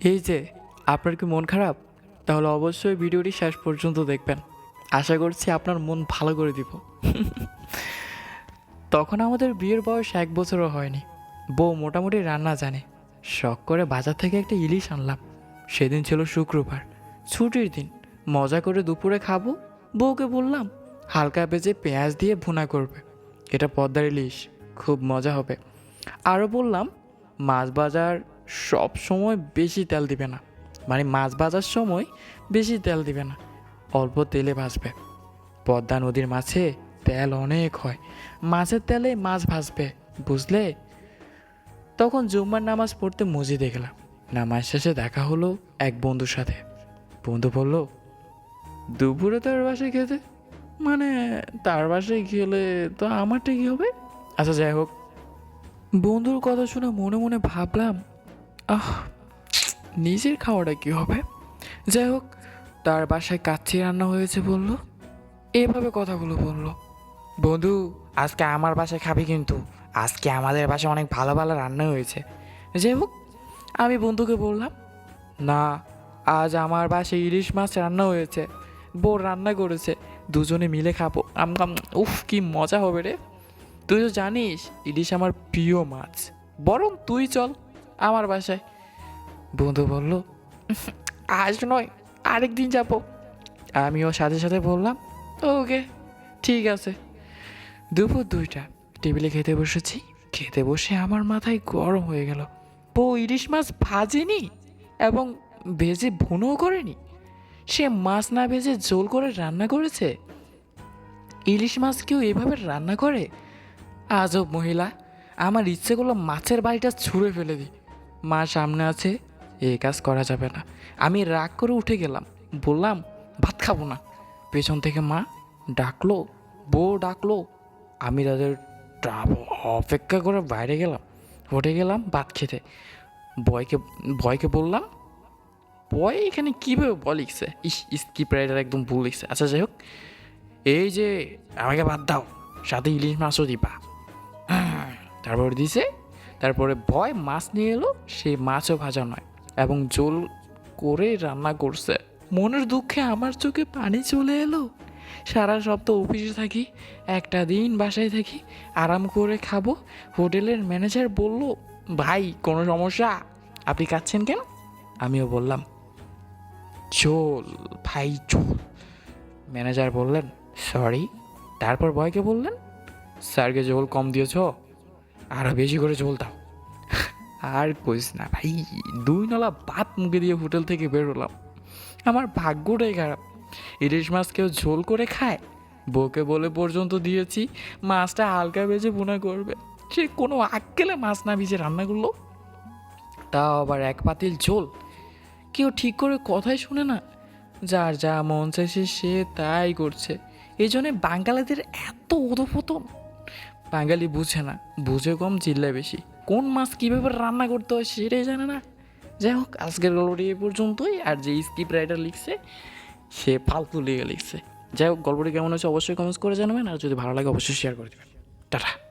এই যে, আপনার কি মন খারাপ? তাহলে অবশ্যই ভিডিওটি শেষ পর্যন্ত দেখবেন। আশা করছি আপনার মন ভালো করে দিব। তখন আমাদের বিয়ের বয়স এক বছরও হয়নি। বউ মোটামুটি রান্না জানে। শখ করে বাজার থেকে একটা ইলিশ আনলাম। সেদিন ছিল শুক্রবার। ছুটির দিন। মজা করে দুপুরে খাব। বউকে বললাম, হালকা বেজে পেঁয়াজ দিয়ে ভুনা করবে। এটা পদ্মার ইলিশ। খুব মজা হবে। আরও বললাম, মাছ বাজার সব সময় বেশি তেল দিবে না। মানে মাছ ভাজার সময় বেশি তেল দিবে না, অল্প তেলে ভাজবে। পদ্মা নদীর মাছে তেল অনেক হয়, মাছের তেলে মাছ ভাজবে, বুঝলে? তখন জুম্মার নামাজ পড়তে মসজিদে গেলাম। নামাজ শেষে দেখা হলো এক বন্ধুর সাথে। বন্ধু বলল, দুপুরে তার বাসায় খেতে? মানে তার বাসায় গেলে তো আমারটা কি হবে? আচ্ছা যাই হোক। বন্ধুর কথা শুনে মনে মনে ভাবলাম আহ নিজের খাওয়াটা কি হবে? যাই হোক তার বাসায় কাচ্চি রান্না হয়েছে বলল। এভাবে কথাগুলো বলল। বন্ধু আজকে আমার বাসায় খাবি কিন্তু। আজকে আমাদের বাসায় অনেক ভালো ভালো রান্না হয়েছে। যাই হোক আমি বন্ধুকে বললাম না আজ আমার বাসায় ইলিশ মাছ রান্না হয়েছে। বউ রান্না করেছে। দুজনে মিলে খাব। আম আম, উফ কি মজা হবে রে। তুই তো জানিস ইলিশ আমার প্রিয় মাছ। বরং তুই চল। আমার বাসায়। বন্ধু বলল, আজ নয় আরেক দিন যাব। আমিও সাথে সাথে বললাম, ওকে, ঠিক আছে। দুপুর দুইটা, টেবিলে খেতে বসেছি। খেতে বসে আমার মাথায় গরম হয়ে গেল। বউ ইলিশ মাছ ভাজেনি এবং ভেজে ভুনোও করেনি। সে মাছ না ভেজে ঝোল করে রান্না করেছে? ইলিশ মাছ কেউ এভাবে রান্না করে? আজব মহিলা, আমার ইচ্ছে করল মাছের বাড়িটা ছুঁড়ে ফেলে দিই। মা সামনে আছে এই কাজ করা যাবে না। আমি রাগ করে উঠে গেলাম বললাম ভাত খাব না। পেছন থেকে মা ডাকলো বউ ডাকলো। আমি তাদের অপেক্ষা করে বাইরে গেলাম উঠে গেলাম ভাত খেতে। বয়কে বয়কে বললাম বয় এখানে কীভাবে বল লিখছে? ইস স্কিপ রাইডার একদম ভুল লিখছে। আচ্ছা যাই হোক এই যে আমাকে বাদ দাও সাথে ইলিশ মাছও দিবা। হ্যাঁ, তারপর দিছে তারপরে ভয় মাছ নিয়ে এলো সেই মাছও ভাজা নয় এবং জোল করে রান্না করছে। মনের দুঃখে আমার চোখে পানি চলে এলো। সারা সপ্তাহ অফিসে থাকি, একটা দিন বাসায় থাকি, আরাম করে খাব। হোটেলের ম্যানেজার বলল, ভাই, কোনো সমস্যা? আপনি খাচ্ছেন কেন? আমিও বললাম, চোল, ভাই, চোল। ম্যানেজার বললেন, সরি। তারপর বয়কে বললেন, স্যারকে ঝোল কম দিয়েছ? আরও বেশি করে ঝোল দাও আর কইস না ভাই, দুই নলা ভাত মুখে দিয়ে হোটেল থেকে বেরোলাম আমার ভাগ্যটাই খারাপ। ইলিশ মাছ কেউ ঝোল করে খায়? বউকে বলে পর্যন্ত দিয়েছি, মাছটা হালকা ভেজে বোনা করবে। সে কোনো আক্কেলে মাছ না ভিজে রান্না করল? তাও আবার এক পাতিল ঝোল? কেউ ঠিক করে কথাই শুনে না? যার যা মন চাইছে সে তাই করছে। এই জন্যে বাঙালিদের এত উদোপতন বাঙালি বুঝে না, বুঝে কম চিল্লায় বেশি। কোন মাছ কীভাবে রান্না করতে হয় সেটাই জানে না। যাই হোক, আজকের গল্পটি এ পর্যন্তই, আর যে স্ক্রিপ্ট রাইটার লিখছে, সে ফালতু লিখে লিখছে। যাই হোক, গল্পটি কেমন হচ্ছে অবশ্যই কমেন্টস করে জানাবেন, আর যদি ভালো লাগে অবশ্যই শেয়ার করে দেবেন। টাটা।